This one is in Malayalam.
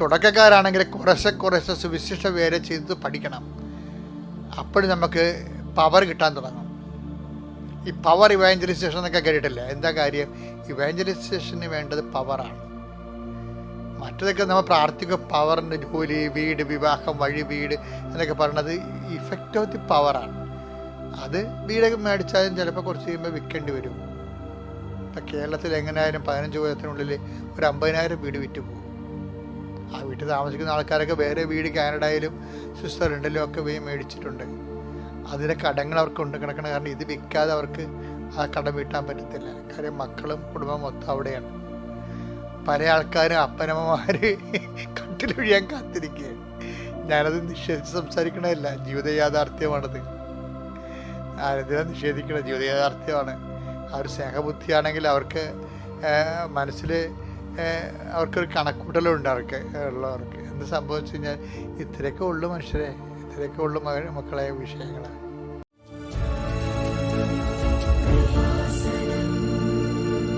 തുടക്കക്കാരാണെങ്കിൽ കുറേശ്ശെ കുറേശ്ശെ സുവിശേഷ വേല ചെയ്ത് പഠിക്കണം. അപ്പോഴും നമുക്ക് പവർ കിട്ടാൻ തുടങ്ങും. ഈ പവർ ഇവാഞ്ചലൈസേഷൻ എന്നൊക്കെ കേട്ടിട്ടില്ല? എന്താ കാര്യം? ഇവാഞ്ചലൈസേഷന് വേണ്ടത് പവറാണ് മറ്റതൊക്കെ നമ്മൾ പ്രാർത്ഥിക്കുക പവറിന്റെ ജോലി വീട് വിവാഹം വഴി വീട് എന്നൊക്കെ പറയണത് ഇഫക്റ്റ് ഓഫ് ദി പവറാണ് അത് വീടൊക്കെ മേടിച്ചാലും ചിലപ്പോൾ കുറച്ച് കഴിയുമ്പോൾ വിൽക്കേണ്ടി വരും. ഇപ്പം കേരളത്തിൽ എങ്ങനെയായാലും പതിനഞ്ച് കൊല്ലത്തിനുള്ളിൽ ഒരു അമ്പതിനായിരം വീട് വിറ്റ് പോകും ആ വീട്ടിൽ താമസിക്കുന്ന ആൾക്കാരൊക്കെ വേറെ വീട് കാനഡയിലും സ്വിറ്റ്സർലൻഡിലും ഒക്കെ പോയി മേടിച്ചിട്ടുണ്ട്. അതിലെ കടങ്ങൾ അവർക്ക് ഉണ്ട് കിടക്കണം. കാരണം ഇത് വിൽക്കാതെ അവർക്ക് ആ കടം വീട്ടാൻ പറ്റത്തില്ല. കാര്യം മക്കളും കുടുംബം മൊത്തം അവിടെയാണ്. പല ആൾക്കാരും അപ്പനമ്മമാർ കട്ടിലൊഴിയാൻ കാത്തിരിക്കുകയാണ്. ഞാനത് നിഷേധിച്ച് സംസാരിക്കണമല്ല ജീവിത യാഥാർത്ഥ്യമാണത്. ആരെന്തിനാ നിഷേധിക്കണം ജീവിത യാഥാർത്ഥ്യമാണ്. ആ ഒരു സ്നേഹബുദ്ധിയാണെങ്കിൽ അവർക്ക് മനസ്സിൽ അവർക്കൊരു കണക്കൂട്ടലുണ്ട് അവർക്ക് ഉള്ളവർക്ക്. എന്ത് സംഭവിച്ചു കഴിഞ്ഞാൽ ഇത്രയൊക്കെ ഉള്ളു മനുഷ്യരെ ഇത്രയൊക്കെ ഉള്ളു മക മക്കളെ വിഷയങ്ങൾ